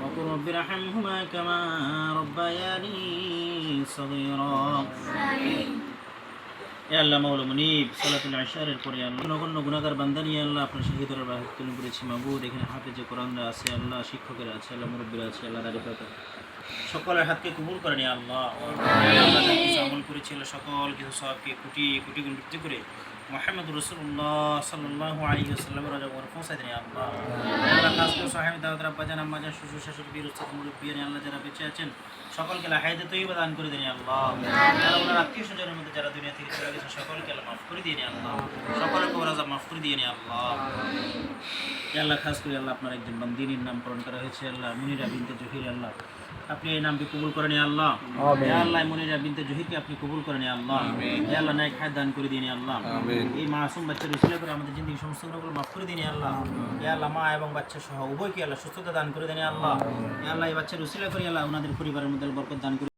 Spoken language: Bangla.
وقل رب ارحمهما كما ربياني صغيرا এ আল্লাহ মৌলা মুনিব সালাতুল আশারের পরে আল্লাহ নগণ্য গুণাগার বান্দা নিয়ে আল্লাহ আপনার শহীদের বাহির তুলে করেছি মাবুদ এখানে হাফেজে কোরআনরা আছে আল্লাহ শিক্ষকেরা আছে আল্লাহ মুরব্বীরা আছে আল্লাহ দাঁড়িয়ে পাতা সকলের হাতকে কবুল করে নিয়ে আল্লাহ আল্লাহ যা কিছু আমল করেছিল সকল কিছু সবকে কুটি কুটি গুণ বৃদ্ধি করে মোহাম্মদ রসুল্লাহ সাল্লাহ আলী সাল্লামের রাজা ওর পৌঁছায় দেন আল্লাহ আল্লাহ সাহেব আম্মাজান শ্বশুর বীর মুরব্বিয়ান আল্লাহ যারা বেঁচে আছেন, সকলকে লাহাইদে তৈবা দান করে দিন আল্লাহ। যারা আত্মীয় স্বজনের মধ্যে, যারা দুনিয়া থেকে চলে গেছে সকলকে আল্লাহ মাফ করে দিয়ে আল্লাহ। সকলের আজাব মাফ করে দিয়ে আল্লাহ। আল্লাহ, খাস করে আল্লাহ আপনার একজন বান্দিনীর নামকরণ করা হয়েছে, আল্লাহ মুনিরা বিনতে জহির আল্লাহ। আপনি এই নামকে কবুল করেন আল্লাহ। হে আল্লাহ মনিরা বিনতে জহিরকে আপনি কবুল করেন আল্লাহ। হে আল্লাহ ন্যায় খায় দান করে দিন আল্লাহ। এই মাসুম বাচ্চার ইসলে করে আমাদের জিন্দগি সমস্তগুলো মাফ করে দিন আল্লাহ। হে আল্লাহ মা এবং বাচ্চা সহ উভয়কে আল্লাহ সুস্থতা দান করে দেন আল্লাহ। আল্লাহ এই বাচ্চার ইসলে করে আল্লাহ ওনাদের পরিবারের মধ্যে বরকত দান করে